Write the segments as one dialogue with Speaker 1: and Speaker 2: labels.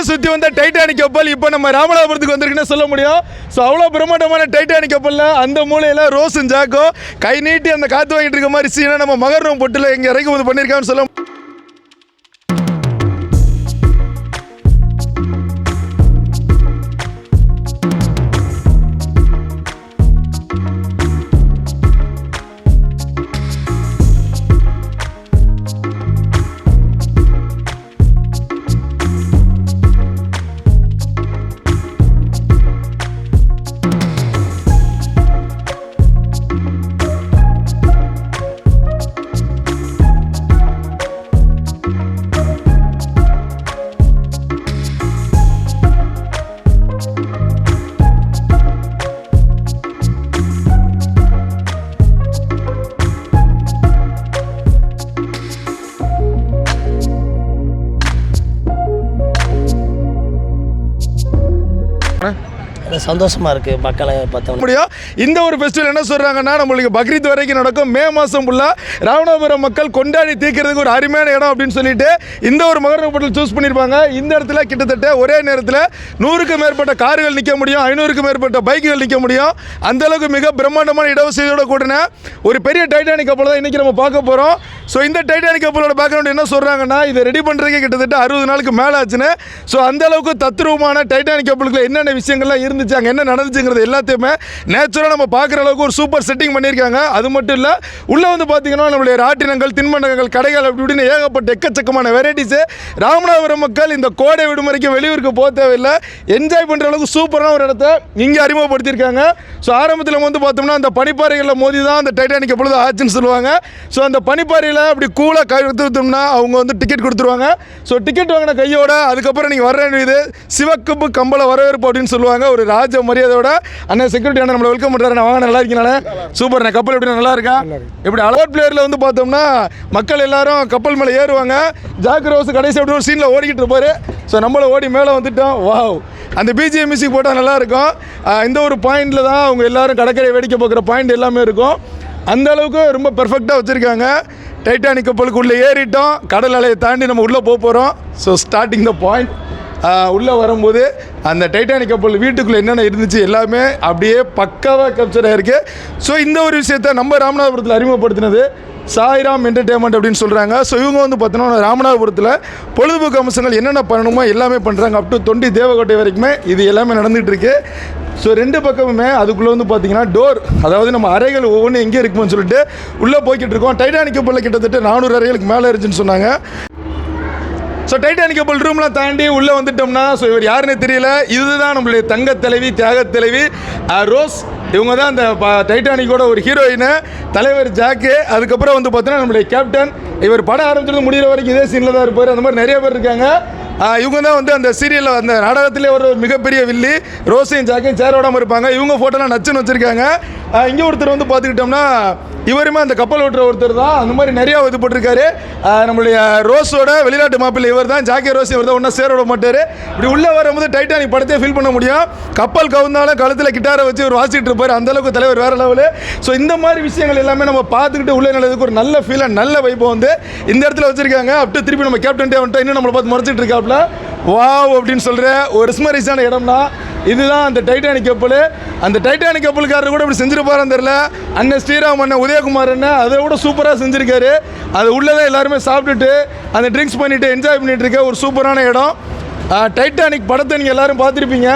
Speaker 1: உலகத்தையே சுற்றி வந்த டைட்டானிக் கப்பல் இப்போ நம்ம ராமநாதபுரத்துக்கு வந்திருக்குன்னு சொல்ல முடியும். ஸோ அவ்வளோ பிரம்மாண்டமான டைட்டானிக் கப்பலில் அந்த மூலையில் ரோஸும் ஜாக்கோ. கை நீட்டி அந்த காற்று வாங்கிட்டு இருக்க மாதிரி சீனை நம்ம மகரம் பொட்டில் இங்கே இறக்குமதி பண்ணியிருக்காங்கன்னு சொல்ல
Speaker 2: சந்தோஷமாக இருக்குது மக்களை பார்த்தோம்னா.
Speaker 1: முடியும் இந்த ஒரு ஃபெஸ்டிவல் என்ன சொல்கிறாங்கன்னா நம்மளுக்கு பக்ரீத் வரைக்கும் நடக்கும். மே மாதம் ஃபுல்லாக ராமநாதபுரம் மக்கள் கொண்டாடி தீர்க்கிறதுக்கு ஒரு அருமையான இடம் அப்படின்னு சொல்லிட்டு இந்த ஒரு மகர பட்டில் சூஸ் பண்ணியிருப்பாங்க இந்த இடத்துல கிட்டத்தட்ட ஒரே நேரத்தில் நூறுக்கும் மேற்பட்ட கார்கள் நிற்க முடியும் ஐநூறுக்கும் மேற்பட்ட பைக்குகள் நிற்க முடியும். அந்தளவுக்கு மிக பிரம்மாண்டமான இடவசதியோட கூடின ஒரு பெரிய டைட்டானிக் கப்பல் தான் இன்றைக்கி நம்ம பார்க்க போகிறோம் ஸோ இந்த டைட்டானிக் கப்பலோட பேக்ரவுண்ட் என்ன சொல்கிறாங்கன்னா இதை ரெடி பண்ணுறதுக்கு கிட்டத்தட்ட அறுபது நாளுக்கு மேலே ஆச்சுன்னு ஸோ அந்த அளவுக்கு தத்ரூபமான டைட்டானிக் கப்பலுக்குள்ள என்னென்ன விஷயங்கள்லாம் இருந்துச்சு பண்ணியிருக்காங்க. என்ன நடந்துச்சுங்கிறது எல்லாத்தையுமே நேச்சுரலாக நம்ம பார்க்குற அளவுக்கு ஒரு சூப்பர் செட்டிங் பண்ணியிருக்காங்க. அது மட்டும் இல்லை உள்ளே வந்து பார்த்தீங்கன்னா நம்மளுடைய ராட்டினங்கள் தின்பண்டங்கள் கடைகள் அப்படி இப்படின்னு ஏகப்பட்ட எக்கச்சக்கமான வெரைட்டிஸு ராமநாதபுரம் மக்கள் இந்த கோடை விடுமுறைக்கு வெளியூருக்கு போக தேவையில்லை. என்ஜாய் பண்ணுற அளவுக்கு சூப்பரான ஒரு இடத்த இங்கே அறிமுகப்படுத்தியிருக்காங்க. ஸோ ஆரம்பத்தில் வந்து பார்த்தோம்னா அந்த பனிப்பாறைகளில் மோதி தான் அந்த டைட்டானிக் எப்பொழுது ஆச்சுன்னு சொல்லுவாங்க. ஸோ அந்த பனிப்பாறையில் அப்படி கூலாக கழுத்துட்டோம்னா அவங்க வந்து டிக்கெட் கொடுத்துருவாங்க. ஸோ டிக்கெட் வாங்கின கையோட அதுக்கப்புறம் நீங்கள் வர வேண்டியது சிவக்கம்பு கம்பள வரவேற்பு அப்படின்னு சொல்லுவாங்க. ஒரு ராஜ மரியாதையோட அண்ணன் செக்யூரிட்டி அண்ணன் நம்மளை வெல்கம் பண்ணுறாரு வாங்க நல்லா இருக்கீங்களே சூப்பர்ண்ணே கப்பல் எப்படி நல்லா இருக்கா? இப்படி அலோட் பிளேயரில் வந்து பார்த்தோம்னா மக்கள் எல்லாரும் கப்பல் மேலே ஏறுவாங்க. ஜாக் ரோஸ் கடைசி அப்படி ஒரு சீனில் ஓடிக்கிட்டு இருப்பாரு. ஸோ நம்மள ஓடி மேலே வந்துட்டோம். வாவ் அந்த பிஜிஎம் மியூசிக் போட்டால் நல்லாயிருக்கும் இந்த ஒரு பாயிண்டில் தான் அவங்க எல்லாரும் கடற்கரை வேடிக்கை பார்க்குற பாயிண்ட் எல்லாமே இருக்கும். அந்த அளவுக்கு ரொம்ப பெர்ஃபெக்டாக வச்சுருக்காங்க. டைட்டானிக் கப்பலுக்கு உள்ளே ஏறிட்டோம். கடல் அலையை தாண்டி நம்ம உள்ளே போக போகிறோம் ஸோ ஸ்டார்டிங் த பாயிண்ட் உள்ளே வரும்போது அந்த டைட்டானிக் கப்பல் வீட்டுக்குள்ளே என்னென்ன இருந்துச்சு எல்லாமே அப்படியே பக்காவாக கேப்சர் ஆகிருக்கு ஸோ இந்த ஒரு விஷயத்தை நம்ம ராமநாதபுரத்தில் அறிமுகப்படுத்தினது சாய்ராம் என்டர்டெயின்மெண்ட் அப்படின்னு சொல்கிறாங்க ஸோ இவங்க வந்து பார்த்தோன்னா ராமநாதபுரத்தில் பொழுதுபோக்கு அம்சங்கள் என்னென்ன பண்ணணுமோ எல்லாமே பண்ணுறாங்க அப் டு தொண்டி தேவகோட்டை வரைக்குமே இது எல்லாமே நடந்துகிட்டு இருக்கு. ஸோ ரெண்டு பக்கமுமே அதுக்குள்ளே வந்து பார்த்தீங்கன்னா டோர் அதாவது நம்ம அறைகள் ஒவ்வொன்றும் எங்கே இருக்குமோன்னு சொல்லிட்டு உள்ளே போய்கிட்டு இருக்கோம். டைட்டானிக் கப்பலில் கிட்டத்தட்ட நானூறு அறைகளுக்கு மேலே இருந்துச்சுன்னு சொன்னாங்க. ஸோ டைட்டானிக் கப்பல் ரூம்லாம் தாண்டி உள்ளே வந்துட்டோம்னா ஸோ இவர் யாருன்னு தெரியல. இதுதான் நம்மளுடைய தங்க தலைவி தியாக தலைவி. ரோஸ் இவங்க தான் அந்த டைட்டானிக்கோட ஒரு ஹீரோயின் தலைவர் ஜாக்கு அதுக்கப்புறம் வந்து பார்த்தோன்னா நம்மளுடைய கேப்டன் இவர் படம் ஆரம்பிச்சது முடிகிற வரைக்கும் இதே சீனில் தான் இருப்பார். அந்த மாதிரி நிறைய பேர் இருக்காங்க. இவங்க தான் வந்து அந்த சீரியலில் அந்த நாடகத்திலே ஒரு மிகப்பெரிய வில்லி. ரோஸையும் ஜாக்கையும் சேரோடாமல் இருப்பாங்க. இவங்க ஃபோட்டோலாம் நச்சுன்னு வச்சுருக்காங்க. இங்கே ஒருத்தர் வந்து பார்த்துக்கிட்டோம்னா இவருமே அந்த கப்பல் ஓட்டுற ஒருத்தர் தான். அந்த மாதிரி நிறையா இது போட்டிருக்காரு. நம்மளுடைய ரோஸோட வெளிநாட்டு மாப்பிள்ளை இவர் தான். ஜாக்கி ரோஸ் இவர் தான். ஒன்றா சேர விட மாட்டார். இப்படி உள்ளே வரும்போது டைட்டானிக் படத்தையே ஃபீல் பண்ண முடியும். கப்பல் கவுந்தாலும் கழுத்தில் கிட்டாரை வச்சு ஒரு வாசிக்கிட்டு இருப்பார். அந்தளவுக்கு தலைவர் வேறு லெவலு. ஸோ இந்த மாதிரி விஷயங்கள் எல்லாமே நம்ம பார்த்துக்கிட்டு உள்ளே நல்லதுக்கு ஒரு நல்ல ஃபீலாக நல்ல வைப்பை வந்து இந்த இடத்துல வச்சுருக்காங்க. அப்டு திருப்பி நம்ம கேப்டன் டே வந்துட்டு இன்னும் நம்மளை பார்த்து முறைச்சிட்டு இருக்காப்ல. வாவ் அப்படின்னு சொல்கிற ஒரு ஸ்மரிஸான இடம்னா இதுதான் அந்த டைட்டானிக் கப்பல். அந்த டைட்டானிக் கப்பலுக்காரர் கூட இப்படி செஞ்சிருப்பாருன்னு தெரில அண்ணன் ஸ்ரீராம் அண்ணன் உதயகுமார் அண்ணன் அதை விட சூப்பராக செஞ்சுருக்காரு. அது உள்ளே தான் எல்லாருமே சாப்பிட்டுட்டு அந்த ட்ரிங்க்ஸ் பண்ணிவிட்டு என்ஜாய் பண்ணிகிட்டு இருக்க ஒரு சூப்பரான இடம். டைட்டானிக் படத்தை நீங்கள் எல்லாரும் பார்த்துருப்பீங்க.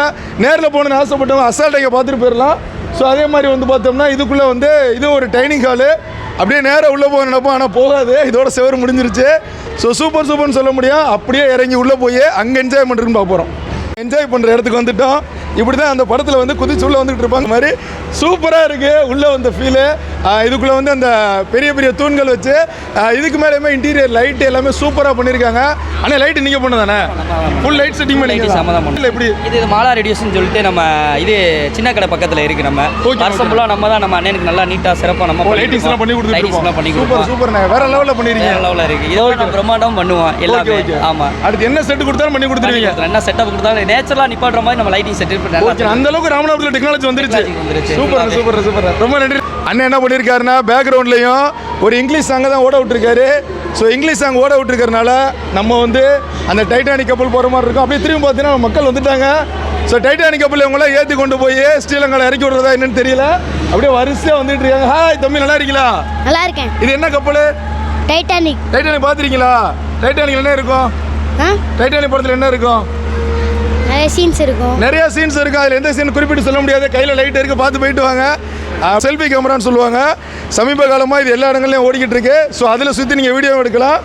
Speaker 1: நேரில் போகணுன்னு ஆசைப்பட்டவங்க அசால்ட் பார்த்துட்டு போயிடலாம். ஸோ அதே மாதிரி வந்து பார்த்தோம்னா இதுக்குள்ளே வந்து இது ஒரு டைனிங் ஹாலு அப்படியே நேராக உள்ளே போக நினைப்போம் ஆனால் போகாது. இதோட செவர் முடிஞ்சிருச்சு. ஸோ சூப்பர் சூப்பர்னு சொல்ல முடியும். அப்படியே இறங்கி உள்ளே போய் அங்கே என்ஜாய் பண்ணுறதுன்னு பார்க்க போகிறோம் என்ஜாய் பண்ணுற இடத்துக்கு வந்துட்டோம். இப்படி தான் அந்த படத்தில் வந்து குதிச்சு உள்ளே வந்துட்டு இருப்பாங்க. மாதிரி சூப்பராக இருக்குது உள்ளே வந்த ஃபீலு இதுக்குள்ளே வந்து அந்த பெரிய பெரிய தூண்கள் வச்சு இதுக்கு மேலேயுமே இன்டீரியர் லைட் எல்லாமே சூப்பராக பண்ணியிருக்காங்க ஆனால் லைட் நீங்கள் பண்ணதானே ஃபுல் லைட் செட்டிங்
Speaker 3: தான்
Speaker 1: பண்ணி இல்லை எப்படி
Speaker 3: இது மாலா ரேடியோஸ்னு சொல்லிட்டு நம்ம இது சின்ன கடை பக்கத்தில் இருக்கு நம்ம. வருஷம் ஃபுல்லாக நம்ம தான் நம்ம அண்ணனுக்கு நல்லா நீட்டாக சிறப்பாக நம்ம
Speaker 1: லைட்டிங்ஸ்லாம் பண்ணி
Speaker 3: லைட்டிங்ஸ்லாம் பண்ணி
Speaker 1: கொடுத்துருக்கோம் சூப்பர்
Speaker 3: கொடுப்போம்.
Speaker 1: சூப்பர்ண்ணே வேற லெவலில் பண்ணிருக்கீங்க.
Speaker 3: லெவலில் இருக்கு. இதோட நம்ம பிரம்மாண்டம் பண்ணுவோம் எல்லாமே. ஆமாம்
Speaker 1: அடுத்து என்ன செட் கொடுத்தாலும் பண்ணி கொடுத்துருவீங்க.
Speaker 3: என்ன செட்டப் கொடுத்தாலும் நேச்சுரலாக நிப்பாட்டுற மாதிரி நம்ம லைட்டிங் செட்
Speaker 1: ஓகே அந்த அளவுக்கு ராமநாதபுரத்தில் டெக்னாலஜி வந்துருச்சு. சூப்பர். சூப்பர் சூப்பர் ரொம்ப நன்றி. அண்ணன் என்ன பண்ணியிருக்காருன்னா பேக்ரவுண்ட்லேயும் ஒரு இங்கிலீஷ் சாங்கை தான் ஓட விட்டுருக்காரு. ஸோ இங்கிலீஷ் சாங் ஓட விட்டுருக்கறனால நம்ம வந்து அந்த டைட்டானிக் கப்பல் போகிற மாதிரி இருக்கும். அப்படியே திரும்பி பார்த்தீங்கன்னா மக்கள் வந்துட்டாங்க. ஸோ டைட்டானிக் கப்பல் இவங்களாம் ஏற்றி கொண்டு போய் ஸ்ரீலங்காவில் இறக்கி விடுறதா என்னன்னு தெரியல. அப்படியே வரிசையாக வந்துட்டு இருக்காங்க. ஹாய் தம்பி நல்லா இருக்கீங்களா?
Speaker 4: நல்லா இருக்கேன்.
Speaker 1: இது என்ன கப்பல்
Speaker 4: டைட்டானிக்
Speaker 1: டைட்டானிக் பார்த்துருக்கீங்களா? டைட்டானிக் என்ன இருக்கும்? டைட்டானிக் படத்தில் என்ன இருக்கும்?
Speaker 4: நிறைய சீன்ஸ் இருக்கும்.
Speaker 1: நிறைய சீன்ஸ் இருக்கு? அதில் எந்த சீன் குறிப்பிட்டு சொல்ல முடியாது. கையில் லைட் இருக்கு பார்த்து போயிட்டு வாங்க. செல்ஃபி கேமரான்னு சொல்லுவாங்க. சமீப காலமாக இது எல்லா இடங்கள்லையும் ஓடிக்கிட்டு இருக்கு. ஸோ அதில் சுற்றி நீங்கள் வீடியோ எடுக்கலாம்.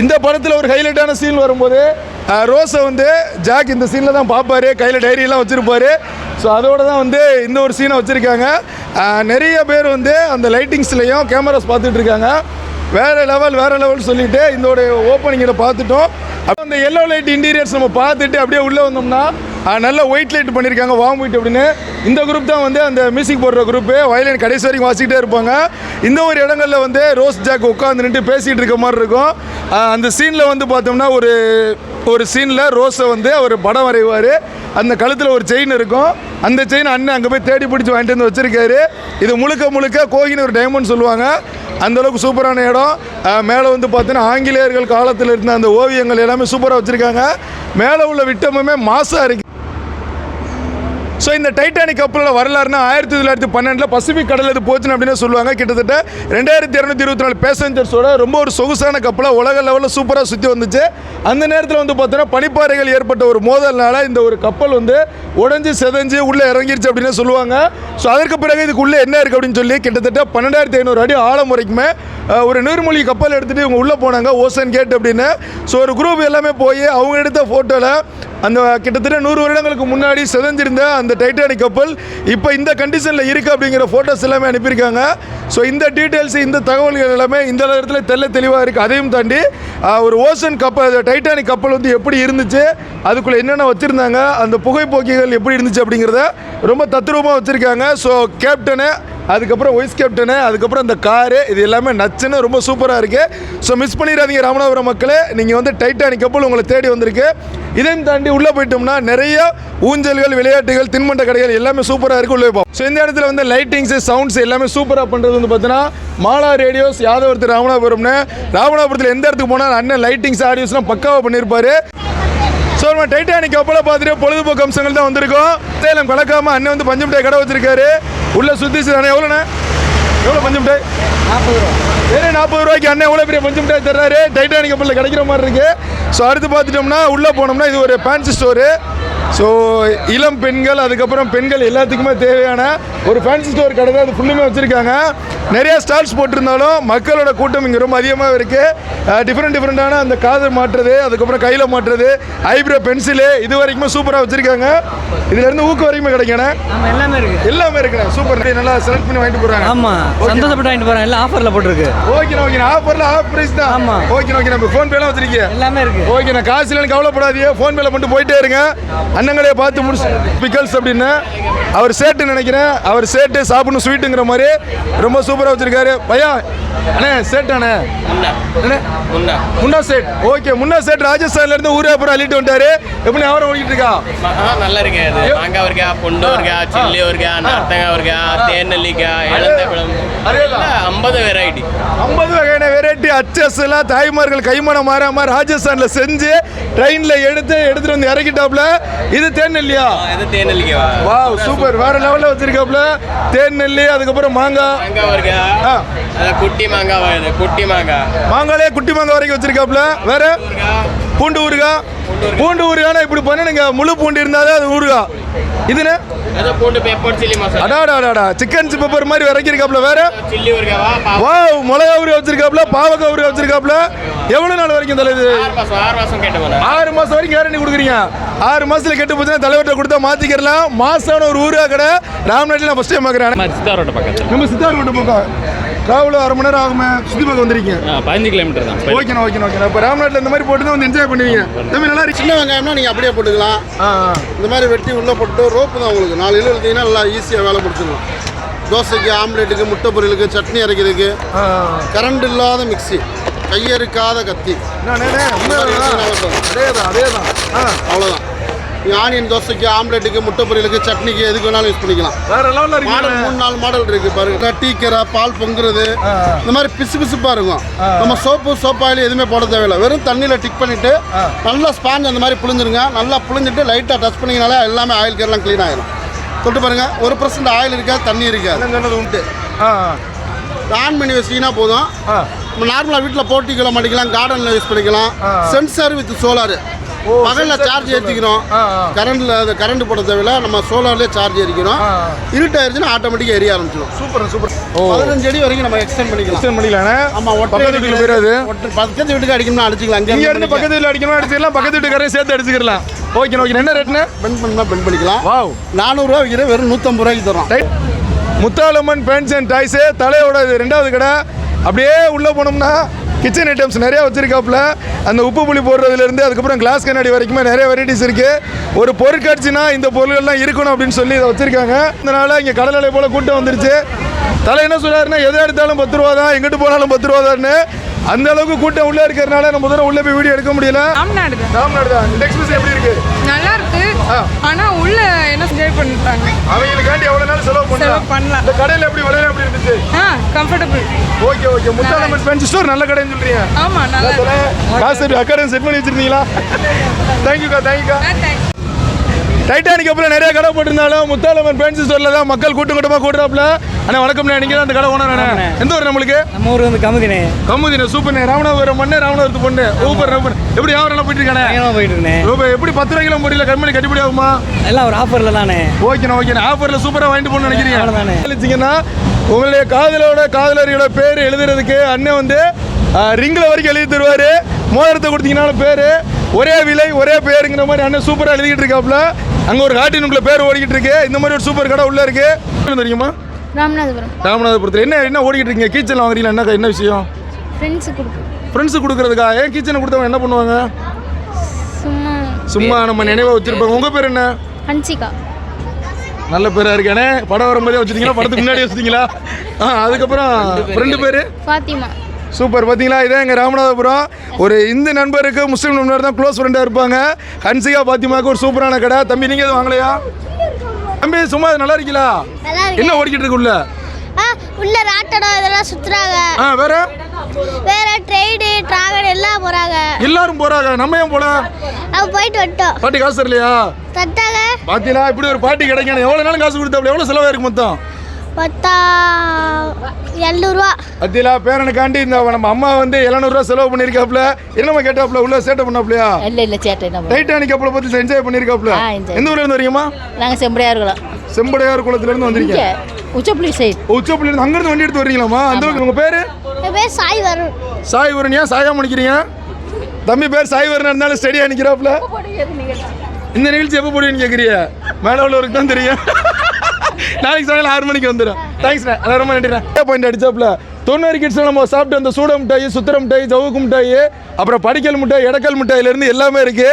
Speaker 1: இந்த படத்தில் ஒரு ஹைலைட்டான சீன் வரும்போது ரோஸை வந்து ஜாக் இந்த சீனில் தான் பார்ப்பாரு. கையில் டைரியெல்லாம் வச்சுருப்பாரு. ஸோ அதோடு தான் வந்து இந்த ஒரு சீனை வச்சுருக்காங்க. நிறைய பேர் வந்து அந்த லைட்டிங்ஸ்லேயும் கேமராஸ் பார்த்துட்டு இருக்காங்க. வேற லெவல் வேறு லெவல் சொல்லிவிட்டு இதோட ஓப்பனிங்கில் பார்த்துட்டோம். அந்த எல்லோ லைட் இன்டீரியர்ஸ் நம்ம பார்த்துட்டு அப்படியே உள்ளே வந்தோம்னா நல்லா நல்ல ஒயிட் லைட் பண்ணியிருக்காங்க வாம் ஒயிட் அப்படின்னு. இந்த குரூப் தான் வந்து அந்த மியூசிக் போடுற குரூப்பு வயலின் கடைசி வரைக்கும் வாசிக்கிட்டே இருப்பாங்க. இந்த ஒரு இடங்களில் வந்து ரோஸ் ஜாக் உட்காந்து நின்று பேசிகிட்டு இருக்க மாதிரி இருக்கும். அந்த சீனில் வந்து பார்த்தோம்னா ஒரு ஒரு சீனில் ரோஸை வந்து அவர் படம் வரைவார். அந்த கழுத்தில் ஒரு செயின் இருக்கும். அந்த செயின் அண்ணன் அங்கே போய் தேடி பிடிச்சி வாங்கிட்டு வந்து வச்சுருக்காரு. இது முழுக்க முழுக்க கோகின்னு ஒரு டைமண்ட் சொல்லுவாங்க. அந்தளவுக்கு சூப்பரான இடம். மேலே வந்து பார்த்தீங்கன்னா ஆங்கிலேயர்கள் காலத்தில் இருந்த அந்த ஓவியங்கள் எல்லாமே சூப்பராக வச்சுருக்காங்க. மேலே உள்ள விட்டமுமே மாசாக இருக்குது ஸோ இந்த டைட்டானிக் கப்பலோட வரலாறுனா ஆயிரத்தி தொள்ளாயிரத்தி பன்னெண்டில் பசிபிக் கடலில் இது போச்சுன்னு அப்படின்னு சொல்லுவாங்க. கிட்டத்தட்ட ரெண்டாயிரத்தி இரநூத்தி இருபத்தி நாலு பேசஞ்சர்ஸோட ரொம்ப ஒரு சொகுசான கப்பலாக உலக லெவலில் சூப்பராக சுற்றி வந்துச்சு. அந்த நேரத்தில் வந்து பார்த்தோன்னா பனிப்பாறைகள் ஏற்பட்ட ஒரு மோதல்னால இந்த ஒரு கப்பல் வந்து உடஞ்சி செதஞ்சு உள்ளே இறங்கிருச்சு அப்படின்னு சொல்லுவாங்க. ஸோ அதற்கு பிறகு இதுக்குள்ளே என்ன இருக்குது அப்படின்னு சொல்லி கிட்டத்தட்ட பன்னெண்டாயிரத்தி ஐநூறு அடி ஆழம் வரைக்குமே ஒரு நீர்மொழி கப்பல் எடுத்துகிட்டு இவங்க உள்ளே போனாங்க ஓசன் கேட் அப்படின்னு. ஸோ ஒரு குரூப் எல்லாமே போய் அவங்க எடுத்த ஃபோட்டோவில் அந்த கிட்டத்தட்ட நூறு வருடங்களுக்கு முன்னாடி செதஞ்சிருந்த அந்த டைட்டானிக் கப்பல் இப்போ இந்த கண்டிஷனில் இருக்குது அப்படிங்கிற ஃபோட்டோஸ் எல்லாமே அனுப்பியிருக்காங்க. ஸோ இந்த டீட்டெயில்ஸ் இந்த தகவல்கள் எல்லாமே இந்த இடத்துல தெல்ல தெளிவாக இருக்குது அதையும் தாண்டி ஒரு ஓசன் கப்பல் டைட்டானிக் கப்பல் வந்து எப்படி இருந்துச்சு அதுக்குள்ளே என்னென்ன வச்சுருந்தாங்க அந்த புகைப்போக்கிகள் எப்படி இருந்துச்சு அப்படிங்கிறத ரொம்ப தத்ரூபமாக வச்சுருக்காங்க. ஸோ கேப்டனு அதுக்கப்புறம் ஒய்ஸ் கேப்டனு அதுக்கப்புறம் அந்த காரு இது எல்லாமே நச்சுன்னு ரொம்ப சூப்பராக இருக்குது ஸோ மிஸ் பண்ணிடாதீங்க ராமநாதபுரம் மக்களே. நீங்கள் வந்து டைட்டானிக் கப்பல் உங்களை தேடி வந்திருக்கு. இதையும் தாண்டி உள்ளே போயிட்டோம்னா நிறைய ஊஞ்சல்கள் விளையாட்டுகள் தின்பண்ட கடைகள் எல்லாமே சூப்பராக இருக்குது உள்ளே போகும் ஸோ இந்த இடத்துல வந்து லைட்டிங்ஸு சவுண்ட்ஸ் எல்லாமே சூப்பராக பண்ணுறது வந்து பார்த்தீங்கன்னா மாலா ரேடியோஸ் யாதவர்த்து ராமநாதபுரம்னு. ராமநாதபுரத்தில் எந்த இடத்துக்கு போனால் அண்ணன் லைட்டிங்ஸ் ஆடியோஸ்லாம் பக்காவாக பண்ணியிருப்பாரு ஸோ நம்ம டைட்டானிக் கப்பலை பார்த்துட்டு பொழுதுபோக்கு அம்சங்கள் தான் வந்திருக்கோம். சேலம் கலக்காம அண்ணன் வந்து பஞ்சம் கடை வச்சிருக்காரு. உள்ள சுத்தி அண்ணன் எவ்வளோண்ணே? எவ்வளோ பஞ்சம் நாற்பது ரூபா. வெறும் நாற்பது ரூபாய்க்கு அண்ணன் எவ்வளோ பெரிய பஞ்சு மிட்டாய் தர்றாரு? டைட்டானிக் கப்பலில் கிடைக்கிற மாதிரி இருக்கு. ஸோ அடுத்து பார்த்துட்டோம்னா உள்ளே போனோம்னா இது ஒரு ஃபேன்சி ஸ்டோரு ஸோ இளம் பெண்கள் அதுக்கப்புறம் பெண்கள் எல்லாத்துக்குமே தேவையான ஒரு ஃபேன்சி ஸ்டோர் கடை தான். அது ஃபுல்லுமே வச்சுருக்காங்க. நிறைய ஸ்டால்ஸ் போட்டிருந்தாலும் மக்களோட கூட்டம் இங்கே ரொம்ப அதிகமாக இருக்குது டிஃப்ரெண்ட் டிஃப்ரெண்ட்டான அந்த காதல் மாட்டுறது அதுக்கப்புறம் கையில் மாட்டுறது ஐப்ரோ பென்சிலு இது வரைக்குமே சூப்பராக வச்சுருக்காங்க. இதுலேருந்து ஊக்கு வரைக்குமே கிடைக்கணே
Speaker 3: எல்லாமே இருக்கு.
Speaker 1: எல்லாமே இருக்குண்ணே சூப்பர். நல்லா செலக்ட் பண்ணி வாங்கிட்டு போகிறாங்க
Speaker 3: ஆமா சந்தோஷப்பட்டு வாங்கிட்டு போறேன் எல்லாம் ஆஃபர்ல போட்டிருக்கு.
Speaker 1: ஓகே ஓகே ஆஃபரில் ஆஃப் ப்ரைஸ் தான்.
Speaker 3: ஆமா.
Speaker 1: ஓகே ஓகே நம்ம ஃபோன் பேலாம் வச்சிருக்கீங்க.
Speaker 3: எல்லாமே இருக்கு.
Speaker 1: ஓகே நான் காசு இல்லைன்னு கவலைப்படாதீங்க. ஃபோன் பேல மட்டும் போயிட்டே இருங்க. அண்ணங்களையே பார்த்து முடிச்சு பிக்கல்ஸ் அப்படின்னு. அவர் சேட்டு நினைக்கிறேன். அவர் சேட்டு சாப்பிடணும் ஸ்வீட்டுங்கிற மாதிரி. ரொம்ப சூப்பராக வச்சிருக்காரு. பையா அண்ணே சேட் அண்ணே. அண்ணே முன்னா சேட். ஓகே முன்னா சேட் ராஜஸ்தான்ல இருந்து ஊரே அப்புறம் அள்ளிட்டு வந்துட்டாரு. எப்படி அவரை ஓடிட்டு இருக்கா?
Speaker 5: நல்லா இருக்கு அது மாங்காய் இருக்கா பொண்டு இருக்கா சில்லி இருக்கா நார்த்தங்காய் இருக்கா தேநெல்லிக்காய் இளந்தப்பழம்
Speaker 1: அதேதான்.
Speaker 5: ஐம்பது வெரைட்டி
Speaker 1: ஐம்பது வகையான வெரைட்டி அச்சஸ் எல்லாம் தாய்மார்கள் கைமணம் மாறாம ராஜஸ்தான்ல செஞ்சு ட்ரெயின்ல எடுத்து எடுத்துட்டு வந்து இறக்கிட்டாப்ல இது தேன்
Speaker 5: தேநெல்லிக்காய்
Speaker 1: வாவ் சூப்பர் வேற லெவல்ல வச்சிருக்காப்ல தேன் நெல்லி அதுக்கப்புறம் மாங்காய்
Speaker 5: குட்டி மாங்காய் குட்டி மாங்காய்
Speaker 1: மாங்காலே குட்டி மாங்காய் வரைக்கும் வச்சிருக்காப்ல வேற? பூண்டு ஊறுகாய் பூண்டு ஊறுகானா இப்படி பண்ணணுங்க முழு பூண்டு இருந்தாலே அது ஊறுகாய் இதுன்னு?
Speaker 5: அது போட்டு பெப்பர் சில்லி மசாலா
Speaker 1: அடாடா அடாடா சிக்கன் பெப்பர் மாதிரி இறக்கிருக்காப்ல வேற? வாவ் மிளகா ஊறுகாய் வச்சிருக்காப்ல பாவக்காய் ஊறுகாய் வச்சிருக்காப்ல. எவ்வளவு நாள் வரைக்கும் தலை இது?
Speaker 5: ஆறு மாசம்
Speaker 1: வரைக்கும் கேரண்டி கொடுக்குறீங்க. ஆறு மாசத்துல கெட்டு போச்சுன்னா தலைவர்கிட்ட கொடுத்தா மாத்திக்கிறலாம். மாசான ஒரு ஊரா கடை. ராம்நாட்டில் நான் ஃபர்ஸ்ட் டைம் பார்க்குறேன். நம்ம பக்கம். டிராவல் அரை மணி நேரம் ஆகுமே சுற்றி பார்க்க வந்திருக்கீங்க.
Speaker 5: பதினஞ்சு கிலோமீட்டர் தான்.
Speaker 1: ஓகேண்ணா ஓகேண்ணா ஓகேண்ணா இப்போ ராம்நாட்டில் இந்த மாதிரி போட்டு தான் வந்து என்ஜாய் பண்ணுவீங்க. தம்பி நல்லா இருக்கு.
Speaker 6: சின்ன வெங்காயம்னா நீங்கள் அப்படியே போட்டுக்கலாம். இந்த மாதிரி வெட்டி உள்ளே போட்டு ரோப்பு தான் உங்களுக்கு. நாலு கிலோ எடுத்தீங்கன்னா நல்லா ஈஸியாக வேலை முடிச்சிடலாம். தோசைக்கு ஆம்லேட்டுக்கு முட்டை பொரியலுக்கு சட்னி அரைக்கிறதுக்கு. கரண்ட் இல்லாத மிக்ஸி கையறுக்காத கத்தி.
Speaker 1: அதே தான் அதே தான் ஆ.
Speaker 6: ஆனியன் தோசைக்கு ஆம்லெட்டுக்கு முட்டை பொரியலுக்கு சட்னிக்கு எதுக்கு வேணாலும் யூஸ் பண்ணிக்கலாம். மாடல் மூணு நாலு மாடல் இருக்கு பாருங்க. டீக்கரை பால் பொங்குறது இந்த மாதிரி பிசு பிசுப்பா இருக்கும். நம்ம சோப்பு சோப் ஆயில் எதுவுமே போட தேவையில்லை. வெறும் தண்ணியில் டிக் பண்ணிட்டு நல்லா ஸ்பாஞ்ச் அந்த மாதிரி புழிஞ்சிருங்க. நல்லா புழிஞ்சிட்டு லைட்டாக டச் பண்ணிங்கனாலே எல்லாமே ஆயில் கேர்லாம் க்ளீன் ஆயிடும் தொட்டு பாருங்க. ஒரு பர்சன்ட் ஆயில் இருக்காது தண்ணி இருக்காது.
Speaker 1: உண்டு.
Speaker 6: ஆன் பண்ணி வச்சிங்கன்னா போதும். நம்ம நார்மலாக வீட்டில் போட்டிக்கல மாட்டிக்கலாம் கார்டனில் யூஸ் பண்ணிக்கலாம். சென்சார் வித் சோலார் பகலில் சார்ஜ் ஏற்றிக்கிறோம். கரண்டில் அது கரண்ட் போட தேவையில்ல நம்ம சோலார்லேயே சார்ஜ் ஏறிக்கிறோம். இருட்டாயிருச்சுன்னா ஆட்டோமேட்டிக்காக எரிய ஆரம்பிச்சிடும்
Speaker 1: சூப்பர் சூப்பர்.
Speaker 6: பதினஞ்சு அடி வரைக்கும் நம்ம எக்ஸ்டெண்ட் பண்ணிக்கலாம்.
Speaker 1: எக்ஸ்டெண்ட் பண்ணிக்கலாண்ணே
Speaker 6: ஆமா ஒற்றை
Speaker 1: வீட்டுக்கு போயிடாது.
Speaker 6: பக்கத்து வீட்டுக்கு அடிக்கணும்னா அடிச்சுக்கலாம்.
Speaker 1: இங்க இருந்து பக்கத்து வீட்டில் அடிக்கணும் அடிச்சிடலாம் பக்கத்து வீட்டுக்காரையும் சேர்த்து அடிச்சுக்கலாம். ஓகே ஓகே என்ன ரேட்னு
Speaker 6: பெண்ட் பண்ணா பெண்ட் பண்ணிக்கலாம்.
Speaker 1: வாவ்
Speaker 6: நானூறுரூவா விற்கிற வெறும் நூற்றம்பது ரூபாய்க்கு தரோம்
Speaker 1: right Muthalamman pants and toys தலையோட இது ரெண்டாவது கடை. அப்படியே உள்ளே போனோம்னா கிச்சன் ஐட்டம்ஸ் நிறையா வச்சுருக்காப்புல. அந்த உப்பு புளி போடுறதுலேருந்து அதுக்கப்புறம் கிளாஸ் கண்ணாடி வரைக்குமே நிறைய வெரைட்டிஸ் இருக்குது ஒரு பொருட்காட்சினா இந்த பொருள்கள்லாம் இருக்கணும் அப்படின்னு சொல்லி இதை வச்சுருக்காங்க. இதனால் இங்கே கடல் அலை போல் கூட்டம் வந்துருச்சு. தலை என்ன சொல்றாருன்னா எதை எடுத்தாலும் பத்து ரூபா தான் எங்கிட்டு போனாலும் பத்து ரூபா தான்னு. அந்த அளவுக்கு கூட்டம் உள்ளே இருக்கிறனால நம்ம தூரம் உள்ளே போய் வீடியோ எடுக்க முடியல.
Speaker 7: ராம்நாடு தான்.
Speaker 1: ராம்நாடு தான். இந்த எக்ஸ்பிரஸ் எப்படி இருக்குது
Speaker 7: ஆனா உள்ள என்ன என்ஜாய் பண்ணிட்டாங்க?
Speaker 1: அவங்களுக்காண்டி எவ்வளோ நாள் செலவு பண்ணலாம்
Speaker 7: பண்ணலாம்.
Speaker 1: இந்த கடையில் எப்படி விலையில எப்படி இருந்துச்சு?
Speaker 7: ஆ கம்ஃபர்டபுள்
Speaker 1: ஓகே ஓகே. முத்தாலம்மன் பென்ச் ஸ்டோர் நல்ல கடைன்னு சொல்றீங்க.
Speaker 7: ஆமா நல்லா
Speaker 1: காசு அக்காடம் செட் பண்ணி வச்சிருந்தீங்களா? தேங்க்யூக்கா தேங்க்யூக்கா
Speaker 7: ஆ, thanks.
Speaker 1: டைட்டானிக் அப்புறம் நிறைய கடை போட்டிருந்தாலும் முத்தாலம்மன் பென்ச் ஸ்டோரில் தான் மக்கள் கூட்டம் கூட்டமாக கூட்டுறாப்புல அண்ணா வணக்கம் நீங்கள் தான் அந்த கடை ஓனர் எந்த ஊர் நம்மளுக்கு
Speaker 2: நம்ம ஊர் வந்து கமுதினே
Speaker 1: கமுதின சூப்பர்ண்ணே ராமநாதபுரம் மண்ணு ராமநாதபுரத்து பொண்ணு. சூப்பர் சூப்பர் எப்படி வியாபாரம் போயிட்டு இருக்கானே?
Speaker 2: போயிட்டு இருந்தேன்
Speaker 1: ரூபாய் எப்படி பத்து ரூபாய்க்கு முடியல கண்மணி கட்டுப்படி ஆகுமா
Speaker 2: எல்லாம் ஒரு ஆஃபரில் தானே
Speaker 1: ஓகேண்ணா ஓகேண்ணா ஆஃபரில் சூப்பராக வாங்கிட்டு போகணும்னு நினைக்கிறீங்க. வச்சுங்கன்னா உங்களுடைய காதலோட காதலரியோட பேர் எழுதுறதுக்கு அண்ணன் வந்து ரிங்கில் வரைக்கும் எழுதி தருவார். மோதிரத்தை கொடுத்தீங்கனாலும் பேர். ஒரே விலை ஒரே பேருங்கிற மாதிரி அண்ணன் சூப்பராக எழுதிக்கிட்டு இருக்காப்புல. அங்கே ஒரு காட்டினுக்குள்ள பேர் ஓடிக்கிட்டு இருக்கு. இந்த மாதிரி ஒரு சூப்பர் கடை உள்ளே இருக்கு. தெரியுமா?
Speaker 4: ராமநாதபுரம்.
Speaker 1: ராமநாதபுரத்தில். என்ன என்ன ஓடிக்கிட்டு இருக்கீங்க? கீச்சன் வாங்குறீங்களா? என்ன என்ன விஷயம்?
Speaker 4: ஃப்ரெண்ட்ஸு கொடுக்கும்
Speaker 1: ஃப்ரெண்ட்ஸு கொடுக்குறதுக்கா? ஏன் கீச்சனை கொடுத்தவங்க என்ன பண்ணுவாங்க?
Speaker 4: சும்மா
Speaker 1: சும்மா நம்ம நினைவாக வச்சிருப்பாங்க உங்கள் பேர் என்ன?
Speaker 4: ஹன்சிகா.
Speaker 1: நல்ல பேரா இருக்கானே. படம் வரும்போதே வச்சுட்டீங்களா படத்துக்கு முன்னாடி வச்சுட்டீங்களா ஆ அதுக்கப்புறம் ஃப்ரெண்டு பேர்?
Speaker 4: ஃபாத்திமா.
Speaker 1: சூப்பர். பார்த்தீங்களா இதான் எங்கள் ராமநாதபுரம். ஒரு இந்து நண்பருக்கு முஸ்லீம் நண்பர் தான் க்ளோஸ் ஃப்ரெண்டாக இருப்பாங்க. ஹன்சிகா பாத்திமாவுக்கு ஒரு சூப்பரான கடை. தம்பி நீங்கள் எதுவும் வாங்கலையா? தம்பி சும்மா நல்லா இருக்கீங்களா? என்ன ஓடிக்கிட்டு இருக்கு உள்ள?
Speaker 4: உள்ள ராட்டடம் இதெல்லாம் சுத்துறாங்க.
Speaker 1: ஆ வேற?
Speaker 4: வேற ட்ரெயின் டிராவல் எல்லாம் போறாங்க.
Speaker 1: எல்லாரும் போறாங்க. நம்ம ஏன் போல?
Speaker 4: அவ போயிட்டு வந்துட்டோம்.
Speaker 1: பாட்டி காசு தரலையா?
Speaker 4: தட்டாங்க.
Speaker 1: பாத்தீங்களா? இப்படி ஒரு பாட்டி கிடைக்கணும். எவ்வளோ நாளும் காசு கொடுத்தாப்புல எவ்வளோ செலவாயிருக்கு மொத்தம்?
Speaker 4: பத்தா எழுநூறுவா.
Speaker 1: அத்திலா பேரனுக்காண்டி இந்த நம்ம அம்மா வந்து எழுநூறுவா செலவு பண்ணியிருக்காப்புல. என்னம்மா கேட்டாப்புல? உள்ள சேட்டை பண்ணாப்புலையா?
Speaker 8: இல்ல இல்ல சேட்டை என்ன
Speaker 1: டைட்டானிக் கப்பலை பத்தி என்ஜாய். எந்த ஊர்ல இருந்து வரீங்கம்மா?
Speaker 8: நாங்க செம்படையா இருக்கலாம்
Speaker 1: செம்படையார் குளத்துல இருந்து வந்திருக்கீங்க.
Speaker 8: உச்சப்புலி சைடு
Speaker 1: உச்சப்புல இருந்து அங்க இருந்து வண்டி எடுத்து வரீங்களாம்மா? அந்த உங்க பேரு?
Speaker 4: பேர் சாய் வரும்
Speaker 1: சாய் வருணியா சாயா முடிக்கிறீங்க தம்பி பேர் சாய் வருணா இருந்தாலும் ஸ்டடியா நிக்கிறாப்புல. இந்த நிகழ்ச்சி எப்போ போடுவீங்கன்னு கேட்குறிய மேலே உள்ளவருக்கு தான் தெரியும். நாளைக்கு சாயங்காலம் ஆறு மணிக்கு வந்துடும் தேங்க்ஸ்ண்ணா அதான் ரொம்ப நன்றிண்ணா. பாயிண்ட் அடிச்சாப்புல. தொண்ணூறு கிட்ஸில் நம்ம சாப்பிட்டு அந்த சூட மிட்டாய் சுத்திர மிட்டாய் ஜவுக்கு மிட்டாய் அப்புறம் படிக்கல் மிட்டாய் எடக்கல் மிட்டாயிலேருந்து எல்லாமே இருக்குது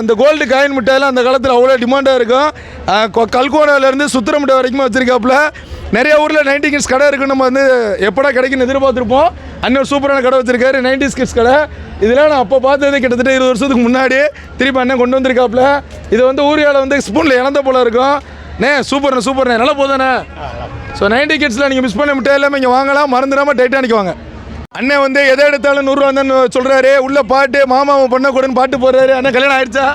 Speaker 1: அந்த கோல்டு காயின் மிட்டாயெல்லாம் அந்த காலத்தில் அவ்வளோ டிமாண்டாக இருக்கும். கல்கோனாவிலேருந்து சுத்திர மிட்டாய் வரைக்கும் வச்சுருக்காப்புல. நிறைய ஊரில் நைன்டி கிட்ஸ் கடை இருக்குன்னு நம்ம வந்து எப்படா கிடைக்குன்னு எதிர்பார்த்துருப்போம். அண்ணன் சூப்பரான கடை வச்சுருக்காரு நைன்டி கிட்ஸ் கடை. இதெல்லாம் நான் அப்போ பார்த்தது கிட்டத்தட்ட இருபது வருஷத்துக்கு முன்னாடி திருப்பி அண்ணன் கொண்டு வந்திருக்காப்புல. இது வந்து ஊரியால வந்து ஸ்பூனில் இழந்த போல இருக்கும். நே சூப்பர்ண்ணே சூப்பர்ண்ணே. நல்லா போதானே ஸோ நைன்டி கிட்ஸில் நீங்கள் மிஸ் பண்ண மிட்டாய் எல்லாமே இங்கே வாங்கலாம். மறந்துடாமல் டைட்டானிக் வாங்க. அண்ணன் வந்து எதை எடுத்தாலும் நூறுரூவா தான் சொல்கிறாரு உள்ள பாட்டு மாமாவை பொண்ணை கொடுன்னு பாட்டு போடுறாரு. அண்ணன் கல்யாணம் ஆயிடுச்சா?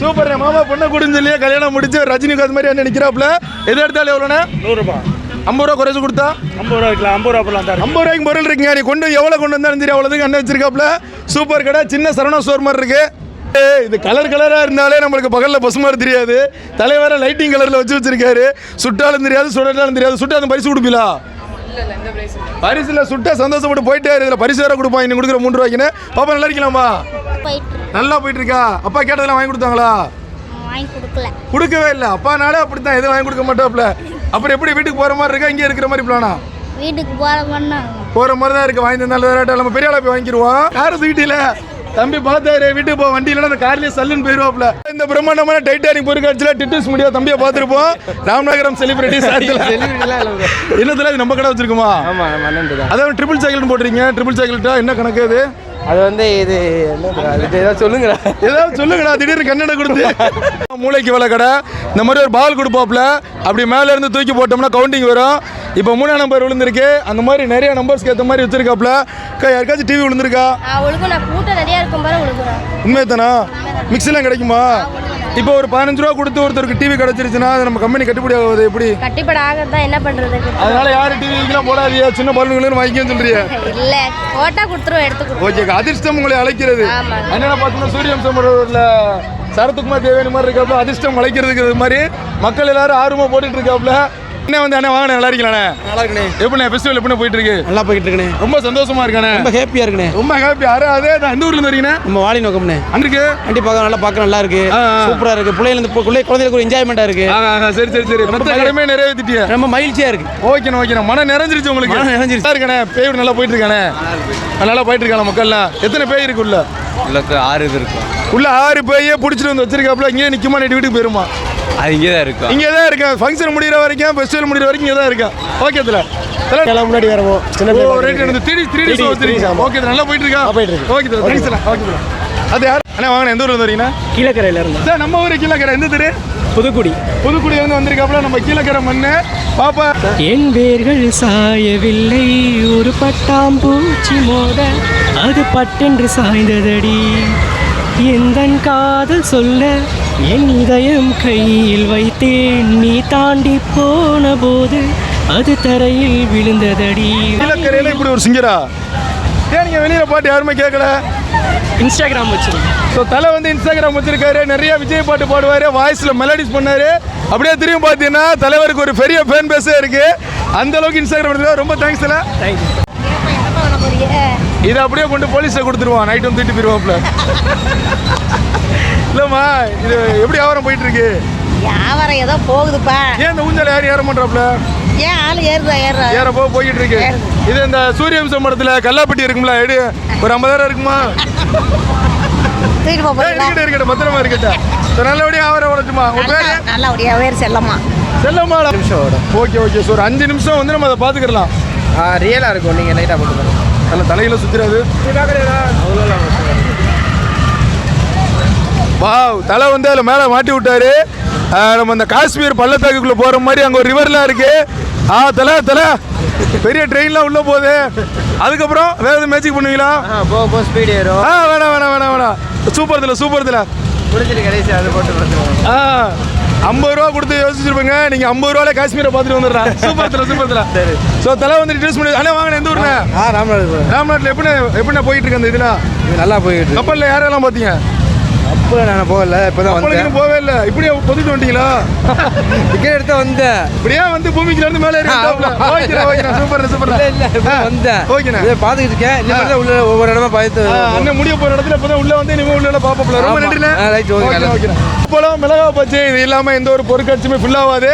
Speaker 1: சூப்பர் மாமா பொண்ணை கொடுன்னு சொல்லி கல்யாணம் முடிச்சு ரஜினிகாந்த் மாதிரி அண்ணன் நிற்கிறாப்புல எது எடுத்தாலும் எவ்வளோண்ணே?
Speaker 9: நூறுரூபா
Speaker 1: ஐம்பது ரூபா குறைச்சு கொடுத்தா?
Speaker 9: ஐம்பது ரூபா வைக்கலாம். ஐம்பது ரூபா தரேன்.
Speaker 1: ஐம்பது ரூபாய்க்கு பொருள் இருக்குங்க. நீ கொண்டு எவ்வளோ கொண்டு வந்தாலும் சரி அவ்வளோதுக்கு அண்ணன் வச்சிருக்காப்புல. சூப்பர் கடை சின்ன சரவணா ஸ்டோர் மாதிரி இருக்கு. ஏய், இது கலர் கலராக இருந்தாலே நம்மளுக்கு பகலில் பசு மாதிரி தெரியாது. தலைவர லைட்டிங் கலரில் வச்சு வச்சிருக்காரு. சுட்டாலும் தெரியாது சுடட்டாலும் தெரியாது. சுட்டா அந்த பரிசு கொடுப்பீங்களா பரிசுல சுட்டா சந்தோஷப்பட்டு போயிட்டே இதில் பரிசு வேற கொடுப்பாங்க இன்னும் கொடுக்குற மூணு ரூபாய்க்குன்னு. பாப்பா நல்லா இருக்கலாமா நல்லா போயிட்டு இருக்கா அப்பா கேட்டதெல்லாம் வாங்கி கொடுத்தாங்களா? கொடுக்கவே இல்லை. அப்பானாலே அப்படித்தான். எதுவும் வாங்கி கொடுக்க மாட்டாப்ல. அப்புறம் எப்படி வீட்டுக்கு போகிற மாதிரி இருக்கா? இங்கே இருக்கிற மாதிரி பிளானா
Speaker 4: வீட்டுக்கு போற பண்ணா
Speaker 1: போற மாதிரி தான் இருக்கு. வாங்கி தந்தாலும் நம்ம பெரிய ஆளா போய் வாங்கிடுவோம் கார் தூக்கிட்டில தம்பி பார்த்தாரு வீட்டுக்கு போக வண்டி இல்லைன்னா அந்த கார்லயே சல்லுன்னு போயிருவாப்ல இந்த பிரம்மாண்டமான டைட்டானிக் பொருட்காட்சியில் டிட்டிஸ் மீடியா தம்பியை பார்த்துருப்போம். ராமநகரம் செலிபிரிட்டி என்னத்துல இது நம்ம கடை வச்சிருக்குமா?
Speaker 9: ஆமாம் நம்ம அண்ணன் தான்.
Speaker 1: அதாவது ட்ரிபிள் சைக்கிள் போட்டுறீங்க ட்ரிபிள் சைக்கிள்ட்டா என்ன கணக்கு அது?
Speaker 3: அது வந்து இது ஏதாவது சொல்லுங்கடா.
Speaker 1: ஏதாவது சொல்லுங்கடா திடீர்னு கன்னட கொடுத்து. மூளைக்கு வேலை கடை இந்த மாதிரி ஒரு பால் கொடுப்பாப்புல. அப்படி மேல இருந்து தூக்கி போட்டோம்னா கவுண்டிங் வரும். இப்போ மூணாம் நம்பர் விழுந்திருக்கு. அந்த மாதிரி நிறைய நம்பர்ஸ்க்கு ஏற்ற மாதிரி வச்சிருக்காப்புல அக்கா, யாருக்காச்சும் டிவி விழுந்திருக்கா?
Speaker 4: கூட்டம் நிறையா இருக்கும் பாரு
Speaker 1: உண்மையை தானா மிக்சிலாம் கிடைக்குமா? இப்போ ஒரு பதினஞ்சு ரூபா கொடுத்து ஒருத்தருக்கு டிவி கிடைச்சிருச்சுன்னா அது நம்ம கம்பெனி கட்டுப்படி ஆகுது எப்படி?
Speaker 4: கட்டிப்பட ஆகத்தான் என்ன பண்றது?
Speaker 1: அதனால யாரும் டிவிக்கெல்லாம் போடாதீங்க. சின்ன பல்லுங்களும் வாங்கிக்கன்னு சொல்றீங்க
Speaker 4: இல்ல போட்டா கொடுத்துருவோம் எடுத்து கொடுத்துருவோம்
Speaker 1: ஓகே அதிர்ஷ்டம் உங்களை அழைக்கிறது. என்னென்ன பார்த்தீங்கன்னா சூரியன் சமரோட சரத்துக்குமார் தேவேனி மாதிரி இருக்காப்புல அதிர்ஷ்டம் அழைக்கிறதுக்கு மாதிரி மக்கள் எல்லாரும் ஆர்வமா போட்டுட்டு இருக்காப்புல என்ன வந்து அண்ணா வாங்க நல்லா இருக்கீங்களா
Speaker 3: நல்லா இருக்குண்ணே.
Speaker 1: எப்படி ஃபெஸ்டிவல் எப்படி போயிட்டு இருக்கு
Speaker 3: நல்லா போயிட்டு இருக்குண்ணே
Speaker 1: ரொம்ப சந்தோஷமா இருக்கானே
Speaker 3: ரொம்ப ஹாப்பியாக இருக்குண்ணே.
Speaker 1: ரொம்ப ஹாப்பி யாரு அதே தான். எந்த ஊர்ல இருந்து வரீங்கண்ணே?
Speaker 3: நம்ம வாலி நோக்கம்ண்ணே.
Speaker 1: அன்றைக்கு
Speaker 3: வண்டி பார்க்க நல்லா பார்க்க நல்லா இருக்கு. சூப்பராக இருக்கு. பிள்ளைங்க பிள்ளை குழந்தைகளுக்கு ஒரு என்ஜாய்மெண்ட்டாக இருக்கு.
Speaker 1: சரி சரி சரி. மொத்த கடமை நிறைவேற்றிட்டியா
Speaker 3: ரொம்ப மகிழ்ச்சியாக இருக்கு.
Speaker 1: ஓகேண்ணா ஓகேண்ணா. மனம் நிறைஞ்சிருச்சு உங்களுக்கு.
Speaker 3: மனம் நிறைஞ்சிருச்சு.
Speaker 1: நல்லா இருக்கானே பேய் நல்லா போயிட்டு இருக்கானே நல்லா போயிட்டு இருக்கான மக்கள்லாம்? எத்தனை பேய் இருக்கு உள்ள?
Speaker 10: உள்ளக்கு ஆறு இது இருக்கும்.
Speaker 1: உள்ள ஆறு பேயே பிடிச்சிட்டு வந்து வச்சிருக்காப்புல. இங்கே நிக்குமா நைட்டு வீட்டுக்கு போயிருமா?
Speaker 10: அது இங்கே தான் இருக்கும்.
Speaker 1: இங்கே தான் இருக்கேன் ஃபங்க்ஷன் முடிகிற வரைக்கும் ஃபெஸ்டிவல் முடிகிற வரைக்கும் இங்கே தான் இருக்கேன் ஓகே இதில்.
Speaker 9: எல்லாம் முன்னாடி வரவும் சின்ன
Speaker 1: ஓ ரைட் எனக்கு த்ரீ த்ரீ டேஸ் வச்சிருக்கீங்க. ஓகே நல்லா போயிட்டு இருக்கா?
Speaker 9: போயிட்டு இருக்கு.
Speaker 1: ஓகே இதில் தேங்க்ஸ் ஓகே அது யார்? அண்ணா வாங்க எந்த இருந்து வரீங்கண்ணா
Speaker 2: கீழக்கரையில இருந்தா.
Speaker 1: சார் நம்ம ஊர் கீழக்கரை. எந்த தெரு?
Speaker 2: புதுக்குடி.
Speaker 1: புதுக்குடி வந்து வந்திருக்காப்புல நம்ம கீழக்கரை மண்ணு. பாப்பா.
Speaker 2: என் வேர்கள் சாயவில்லை ஒரு பட்டாம்பூச்சி மோத அது பட்டென்று சாய்ந்ததடி. எந்தன் காதல் சொல்ல என் இதயம் கையில் வைத்தேன். நீ தாண்டி போன போது அது தரையில் விழுந்ததடி.
Speaker 1: கீழக்கரையில இப்படி ஒரு சிங்கரா? ஏன் நீங்க வெளியில பாட்டு யாருமே கேட்கல
Speaker 2: இன்ஸ்டாகிராம் வச்சிருக்கேன்.
Speaker 1: ஸோ தலை வந்து இன்ஸ்டாகிராம் வச்சிருக்காரு. நிறைய விஜய் பாட்டு பாடுவாரு. வாய்ஸ்ல மெலடிஸ் பண்ணாரு. அப்படியே திரும்பி பார்த்தீங்கன்னா தலைவருக்கு ஒரு பெரிய ஃபேன் பேஸே இருக்கு. அந்த அளவுக்கு இன்ஸ்டாகிராம் எடுத்துருக்காரு. ரொம்ப தேங்க்ஸ் தலை.
Speaker 2: தேங்க்யூ
Speaker 1: இதை அப்படியே கொண்டு போலீஸில் கொடுத்துருவான். நைட் வந்து தூக்கிட்டு போயிடுவாப்ல இல்லைம்மா இது எப்படி வியாபாரம் போயிட்டு இருக்கு
Speaker 8: வியாபாரம் ஏதோ போகுதுப்பா.
Speaker 1: ஏன் இந்த ஊஞ்சல் யாரும் ஏற மாட்டாப்ல
Speaker 8: ஏன் ஆள் ஏறுதா ஏறுறா
Speaker 1: ஏற போக போய்கிட்டு இருக்கு இது இந்த சூரியவம்சம் படத்துல கல்லாப்பட்டி இருக்கும்ல எடு. ஒரு ஐம்பதாயிரம் இருக்குமா? இருக்கட்டும் இருக்கட்டும் பத்திரமா இருக்கட்டும். சரி, நல்லபடியா வியாபாரம் உடச்சுமா உங்க பேரு?
Speaker 8: Chellamma.
Speaker 1: Chellamma. Okay okay so ஒரு அஞ்சு நிமிஷம் வந்து நம்ம அதை பார்த்துக்கலாம்
Speaker 3: ரியலாக இருக்கும். நீங்கள் லைட்டாக போட்டு பாருங்க.
Speaker 1: நல்ல தலையில சுத்திராது. வாவ் தலை வந்து அதில் மேலே மாட்டி விட்டாரு. நம்ம இந்த காஷ்மீர் பள்ளத்தாக்குக்குள்ளே போகிற மாதிரி அங்கே ஒரு ரிவர்லாம் இருக்கு. ஆ தலை தலை. பெரிய ட்ரெயின்லாம் உள்ளே போகுது. அதுக்கப்புறம் வேறு எதுவும் மேஜிக் பண்ணுவீங்களா?
Speaker 3: போக போக ஸ்பீடு ஏறும்.
Speaker 1: ஆ வேணாம் வேணாம் வேணாம் வேணாம். சூப்பர் தலை சூப்பர் தலை.
Speaker 3: முடிஞ்சிட்டு கடைசி அது போட்டு
Speaker 1: ஆ ஐம்பது ரூபா கொடுத்து யோசிச்சிருப்பீங்க. நீங்கள் ஐம்பது ரூபாயில காஷ்மீரை பார்த்துட்டு வந்துடுறேன். சூப்பர் தலை சூப்பர் தலை.
Speaker 3: சரி.
Speaker 1: ஸோ தலை வந்து டீல்ஸ் பண்ணி அண்ணா வாங்க எந்த ஊருண்ணே?
Speaker 3: ஆ ராமநாதபுரம்.
Speaker 1: ராம்நாட்டில் எப்படி எப்படி போயிட்டு இருக்கு அந்த இதெல்லாம்
Speaker 3: இது நல்லா போயிட்டு
Speaker 1: கப்பலில் யாரெல்லாம் பார்த்தீங்க?
Speaker 3: அப்போ நான் போகல இப்போ தான் வந்தேன்.
Speaker 1: போவே இல்லை. இப்படியே பொதுட்டு வந்துட்டீங்களா
Speaker 3: டிக்கெட் எடுத்து வந்தேன்.
Speaker 1: இப்படியே வந்து பூமிக்குல இருந்து மேலே. ஓகே ஓகே சூப்பர் சூப்பர்
Speaker 3: இல்லை இல்லை இப்போ வந்தேன்.
Speaker 1: ஓகேண்ணே.
Speaker 3: இதை பார்த்துக்கிட்டு இருக்கேன். தான் உள்ள ஒவ்வொரு இடமா பார்த்து
Speaker 1: அண்ணன் முடிய போற இடத்துல இப்பதான் உள்ள வந்து இனிமே உள்ள பாப்போம்ல ரொம்ப. நன்றிண்ணே.
Speaker 3: okay,
Speaker 1: okay. ஓகேண்ணே. இப்போலாம் மிளகா பச்சி இது இல்லாம எந்த ஒரு பொருட்காட்சியுமே ஃபில் ஆகாது.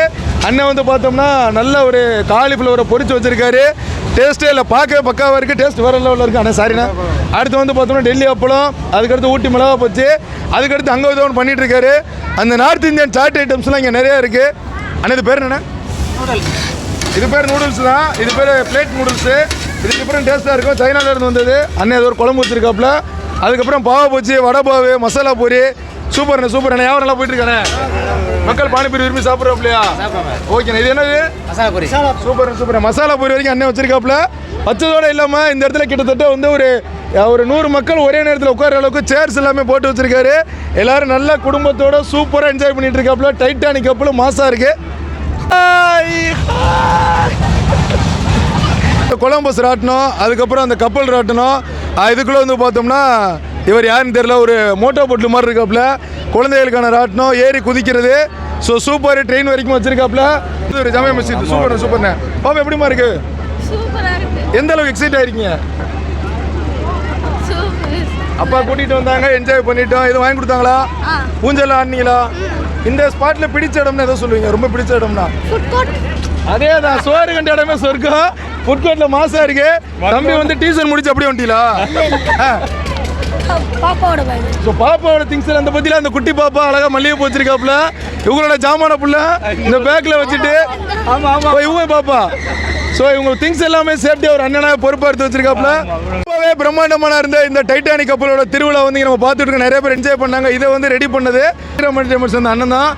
Speaker 1: அண்ணன் வந்து பார்த்தோம்னா நல்ல ஒரு காலிஃப்ளவரை பொரிச்சு வச்சிருக்காரு. டேஸ்ட்டே இல்லை பார்க்க பக்காவாக இருக்குது டேஸ்ட் வேறு லெவலில் இருக்குது ஆனால் சாரிண்ணா அடுத்து வந்து பார்த்தோம்னா டெல்லி அப்பளம் அதுக்கடுத்து ஊட்டி மிளகா போச்சு அதுக்கடுத்து அங்கே ஒன்று பண்ணிகிட்டு இருக்காரு. அந்த நார்த் இந்தியன் சாட் ஐட்டம்ஸ்லாம் இங்கே நிறைய இருக்குது ஆனால் இது பேர் என்னண்ணே? இது பேர் நூடுல்ஸ் தான். இது பேர் பிளேட் நூடுல்ஸு இது டிஃப்ரெண்ட் டேஸ்ட்டாக இருக்கும். சைனால வந்தது. அண்ணன் ஏதோ ஒரு குழம்பு வச்சுருக்காப்புல. அதுக்கப்புறம் பாவை பூச்சி வடை பாவு மசாலா பூரி. சூப்பர் சூப்பர் அண்ணா. யாரும் நல்லா போயிட்டுருக்கானே மக்கள் பானிபூரி விரும்பி சாப்பிட்றாப்லையா? ஓகேண்ணா இது என்னது?
Speaker 3: மசாலா பூரி.
Speaker 1: Super super. மசாலா பூரி வரைக்கும் அண்ணன் வச்சிருக்காப்புல வச்சதோட இல்லாமல் இந்த இடத்துல கிட்டத்தட்ட வந்து ஒரு ஒரு நூறு மக்கள் ஒரே நேரத்தில் உட்கார அளவுக்கு சேர்ஸ் எல்லாமே போட்டு வச்சிருக்காரு. எல்லாரும் நல்ல குடும்பத்தோட சூப்பராக என்ஜாய் பண்ணிட்டு இருக்காப்புல டைட்டானிக் கப்பில் மாசா இருக்கு. Hi, hi. இந்த கொலம்பஸ் ராட்டணும் அதுக்கப்புறம் அந்த கப்பல் ராட்டணும் இதுக்குள்ள வந்து பார்த்தோம்னா இவர் யாருன்னு தெரியல ஒரு மோட்டோ போட்டில் மாதிரி இருக்காப்புல. குழந்தைகளுக்கான ராட்டணும் ஏறி குதிக்கிறது. ஸோ சூப்பர் ட்ரெயின் வரைக்கும் வச்சிருக்காப்புல. இது ஒரு ஜாமியா மஸ்ஜித். சூப்பர் சூப்பர்ண்ணே பாப்பா எப்படிமா இருக்கு?
Speaker 4: சூப்பரா இருக்கு.
Speaker 1: எந்த அளவுக்கு எக்ஸைட் ஆயிருக்கீங்க? அப்பா கூட்டிட்டு வந்தாங்க என்ஜாய் பண்ணிட்டோம். எதுவும் வாங்கி கொடுத்தாங்களா? ஊஞ்சல் ஆடினீங்களா? இந்த ஸ்பாட்ல பிடிச்ச இடம்னு எதோ சொல்லுவீங்க. ரொம்ப பிடிச்ச இடம்னா.
Speaker 4: ஃபுட் கோர்ட்
Speaker 1: அதே தான் சோறு கண்ட இடமே சொர்க்கம். ஃபுட் கோர்ட்ல மாசா இருக்கு. தம்பி வந்து டீசன் முடிச்சு அப்படியே வந்துட்டீங்களா?
Speaker 4: பாப்பாவோட
Speaker 1: ஸோ பாப்பாவோட திங்ஸ் அந்த பத்தியில அந்த குட்டி பாப்பா அழகா மல்லிகை பூ வச்சிருக்காப்புல இவங்களோட ஜாமான புள்ள இந்த பேக்ல வச்சுட்டு ஆமா ஆமா. இவங்க பாப்பா? ஸோ இவங்க திங்ஸ் எல்லாமே சேஃப்டியா ஒரு அண்ணனா பொறுப்பா எடுத்து வச்சிருக்காப்புல ரொம்பவே பிரம்மாண்டமான இருந்த இந்த டைட்டானிக் கப்பலோட திருவிழா வந்து நம்ம பார்த்துட்டு இருக்கோம். நிறைய பேர் என்ஜாய் பண்ணாங்க. இதை வந்து ரெடி பண்ணது என்டர்டைன்மெண்ட்ஸ் அந்த அண்ணன் தான்.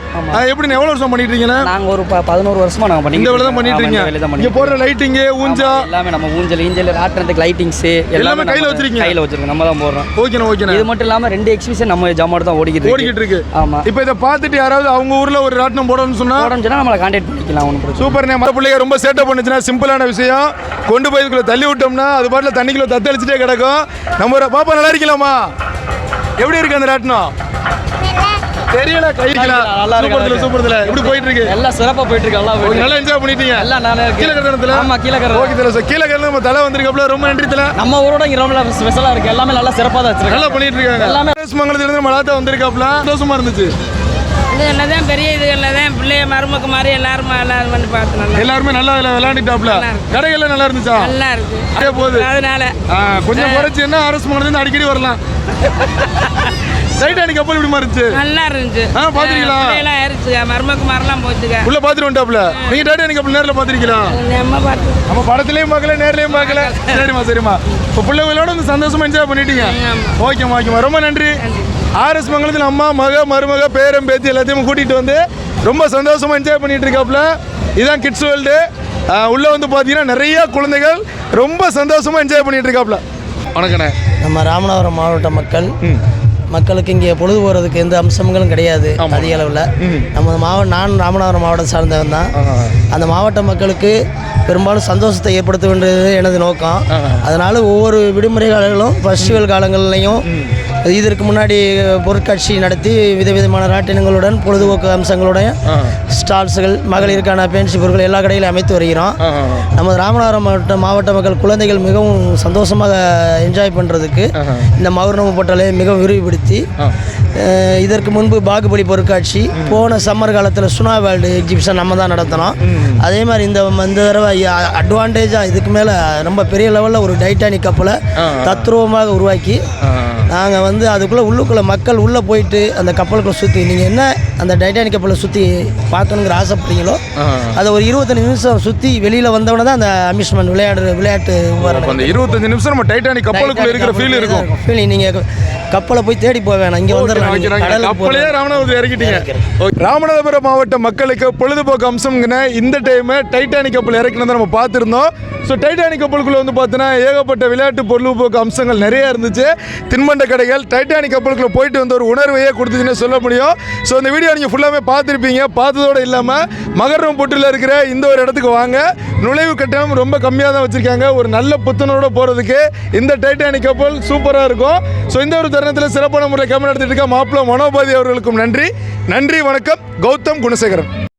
Speaker 1: எப்படி எவ்வளோ வருஷம் பண்ணிட்டு இருக்கீங்க?
Speaker 3: நாங்கள் ஒரு பதினோரு வருஷமா நாங்கள் பண்ணி
Speaker 1: இந்த வேலை தான் பண்ணிட்டு இருக்கீங்க. இங்க போடுற லைட்டிங்கு ஊஞ்சா
Speaker 3: எல்லாமே நம்ம ஊஞ்சல் ஈஞ்சல் ராட்டுறதுக்கு லைட்டிங்ஸ்
Speaker 1: எல்லாமே கையில வச்சிருக்கீங்க?
Speaker 3: கையில் வச்சிருக்கோம். நம்ம தான் போடுறோம்.
Speaker 1: ஓகேண்ணா ஓகேண்ணா.
Speaker 3: இது மட்டும் இல்லாமல் ரெண்டு எக்ஸிபிஷன் நம்ம ஜாமான் தான் ஓடிக்கிட்டு
Speaker 1: ஓடிக்கிட்டு இருக்கு.
Speaker 3: ஆமாம்
Speaker 1: இப்போ இதை பார்த்துட்டு யாராவது அவங்க ஊர்ல ஒரு ராட்டினம் போடணும்னு சொன்னா
Speaker 3: உடம்பு சொன்னால் நம்மளை கான்டாக்ட் ஒன்றும் பிரச்சனை
Speaker 1: சூப்பர்ண்ணே மற்ற பிள்ளைங்க ரொம்ப சேட்டை பண்ணுச்சுன்னா சிம்பிளான விஷயம். கொண்டு போய் இதுக்குள்ள தள்ளி விட்டோம்னா அது பாட்டில் தண்ணிக்குள்ள தத்தளிச்சுட்டே கிடக்கும். நம்ம பாப்பா நல்லா இருக்கலாமா? எப்படி இருக்கு அந்த ராட்டினம் தெரியல கைக்கலாம்
Speaker 3: நல்லா இருக்கு,
Speaker 1: சூப்பர்ல எப்படி போயிட்டு இருக்கு?
Speaker 3: எல்லாம் சிறப்பாக போயிட்டு இருக்கு எல்லாம்
Speaker 1: நல்லா என்ஜாய் பண்ணிட்டீங்க.
Speaker 3: எல்லாம் நல்லா இருக்கு.
Speaker 1: கீழே கட்டணத்துல
Speaker 3: ஆமா, கீழே கட்டணம்.
Speaker 1: ஓகே தல சார். கீழே கட்டணம் நம்ம தலை வந்திருக்கப்பல ரொம்ப நன்றி தல.
Speaker 3: நம்ம ஊரோட இங்கே ரொம்ப ஸ்பெஷலாக இருக்குது எல்லாமே நல்லா சிறப்பாக தான் வச்சிருக்காங்க.
Speaker 1: நல்லா பண்ணிட்டு இருக்காங்க.
Speaker 3: எல்லாமே-
Speaker 1: மங்கலத்துல இருந்து நம்ம லாத்தா வந்திருக்காப்ல சந்தோஷமா இருந்துச்சு.
Speaker 7: இதில் தான் பெரிய இதுகளில் தான் பிள்ளைய மருமக்கு மாதிரி எல்லாரும் எல்லாரும் வந்து பார்த்து
Speaker 1: எல்லாருமே நல்லா இதுல விளையாண்டுட்டாப்ல? கடைகள்லாம் நல்லா இருந்துச்சா?
Speaker 7: நல்லா இருக்கு.
Speaker 1: அப்படியே போகுது.
Speaker 7: அதனால.
Speaker 1: கொஞ்சம் குறைச்சு என்ன அரசு மங்கலத்துல அடிக்கடி வரலாம். டைட்டானிக் கப்பல் இப்படி இருந்துச்சு.
Speaker 7: நல்லா இருந்துச்சு.
Speaker 1: ஆ, பாத்திருக்கீங்களா?
Speaker 7: பிள்ளையெல்லாம் ஆயிடுச்சுங்க மருமக்கு மாதிரிலாம் போச்சுங்க
Speaker 1: உள்ள பாத்துட்டு வந்துட்டாப்ல? நீங்க டைட்டானிக் கப்பல் நேர்ல பாத்திருக்கீங்களா
Speaker 7: நம்ம
Speaker 1: நம்ம படத்துலயும் பார்க்கல நேர்லயும் பார்க்கல. சரிம்மா சரிம்மா. இப்போ பிள்ளைகளோட வந்து சந்தோஷமா என்ஜாய் பண்ணிட்டீங்க. ஓகேம்மா ஓகேம்மா. ரொம்ப நன்றி. ஆர்எஸ் மங்கலத்தில் அம்மா மக மருமக பேரம் பேத்தி எல்லாத்தையும் கூட்டிட்டு வந்து ரொம்ப சந்தோஷமா என்ஜாய் பண்ணிட்டு இருக்காப்ல இதான் கிட்ஸ் வேர்ல்டு உள்ள வந்து பார்த்தீங்கன்னா நிறைய குழந்தைகள் ரொம்ப சந்தோஷமா என்ஜாய் பண்ணிட்டு இருக்காப்ல வணக்கண்ணே.
Speaker 2: நம்ம ராமநாதபுரம் மாவட்ட மக்கள் மக்களுக்கு இங்கே பொழுது போகிறதுக்கு எந்த அம்சங்களும் கிடையாது அதிக அளவில். நம்ம மாவட்ட நான் ராமநாதபுரம் மாவட்டம் சார்ந்தவன் தான். அந்த மாவட்ட மக்களுக்கு பெரும்பாலும் சந்தோஷத்தை ஏற்படுத்த வேண்டியது எனது நோக்கம். அதனால் ஒவ்வொரு விடுமுறை காலங்களும் ஃபெஸ்டிவல் காலங்கள்லையும் இதற்கு முன்னாடி பொருட்காட்சி நடத்தி விதவிதமான ராட்டினங்களுடன் பொழுதுபோக்கு அம்சங்களுடைய ஸ்டால்ஸுகள் மகளிருக்கான பேன்சி பொருட்கள் எல்லா கடையிலும் அமைத்து வருகிறோம். நமது ராமநாதபுரம் மாவட்ட மாவட்ட மக்கள் குழந்தைகள் மிகவும் சந்தோஷமாக என்ஜாய் பண்ணுறதுக்கு இந்த மகர்ணவு போட்டலை மிகவும் விரிவுபடுத்தி இதற்கு முன்பு பாகுபலி பொருட்காட்சி போன சம்மர் காலத்தில் சுனா வேர்ல்டு எக்ஸிபிஷன் நம்ம தான் நடத்தினோம். அதே மாதிரி இந்த இந்த தடவை அட்வான்டேஜாக இதுக்கு மேலே ரொம்ப பெரிய லெவலில் ஒரு டைட்டானிக் கப்பலை தத்ரூபமாக உருவாக்கி நாங்கள் வந்து அதுக்குள்ளே உள்ளுக்குள்ளே மக்கள் உள்ளே போயிட்டு அந்த கப்பலுக்குள்ளே சுற்றி நீங்கள் என்ன அந்த டைட்டானிக் கப்பலை சுற்றி பார்க்கணுங்கிற ஆசைப்படுறீங்களோ அதை ஒரு இருபத்தஞ்சு நிமிஷம் சுற்றி வெளியில் வந்தவொடனே தான் அந்த அம்யூஸ்மெண்ட் விளையாடுற விளையாட்டு
Speaker 1: அந்த இருபத்தஞ்சு நிமிஷம் நம்ம டைட்டானிக் கப்பலுக்குள்ள இருக்கிற ஃபீல் இருக்கும்.
Speaker 2: ஃபீல் நீங்கள் கப்பலை போய் தேடி வேணாம். இங்கே
Speaker 1: கப்பலையே
Speaker 2: போகலாம்.
Speaker 1: ராமநாதபுரம் இறக்கிட்டீங்க. ராமநாதபுரம் மாவட்ட மக்களுக்கு பொழுதுபோக்கு அம்சம்ங்கிற இந்த டைம் டைட்டானிக் கப்பல் இறக்கினதை நம்ம பார்த்துருந்தோம். ஸோ டைட்டானிக் கப்பலுக்குள்ள வந்து பார்த்தீங்கன்னா ஏகப்பட்ட விளையாட்டு பொழுதுபோக்கு அம்சங்கள் நிறைய இருந்துச்சு. தின்பண்ட கடைகள் டைட்டானிக் கப்பலுக்குள்ள போயிட்டு வந்த ஒரு உணர்வையே கொடுத்துச்சுன்னு சொல்ல முடியும். ஸோ இந்த வீடியோ நீங்கள் ஃபுல்லாமே பார்த்துருப்பீங்க. பார்த்ததோடு இல்லாமல் மகரம் பொட்டில் இருக்கிற இந்த ஒரு இடத்துக்கு வாங்க. நுழைவு கட்டணம் ரொம்ப கம்மியாக தான் வச்சுருக்காங்க. ஒரு நல்ல புத்துணரோட போகிறதுக்கு இந்த டைட்டானிக் கப்பல் சூப்பராக இருக்கும். ஸோ இந்த ஒரு தருணத்தில் சிறப்பான முறை கேமரா எடுத்துகிட்டு இருக்க மாப்பிள்ள மனோபாதி அவர்களுக்கும் நன்றி. நன்றி வணக்கம். கௌதம் குணசேகரன்.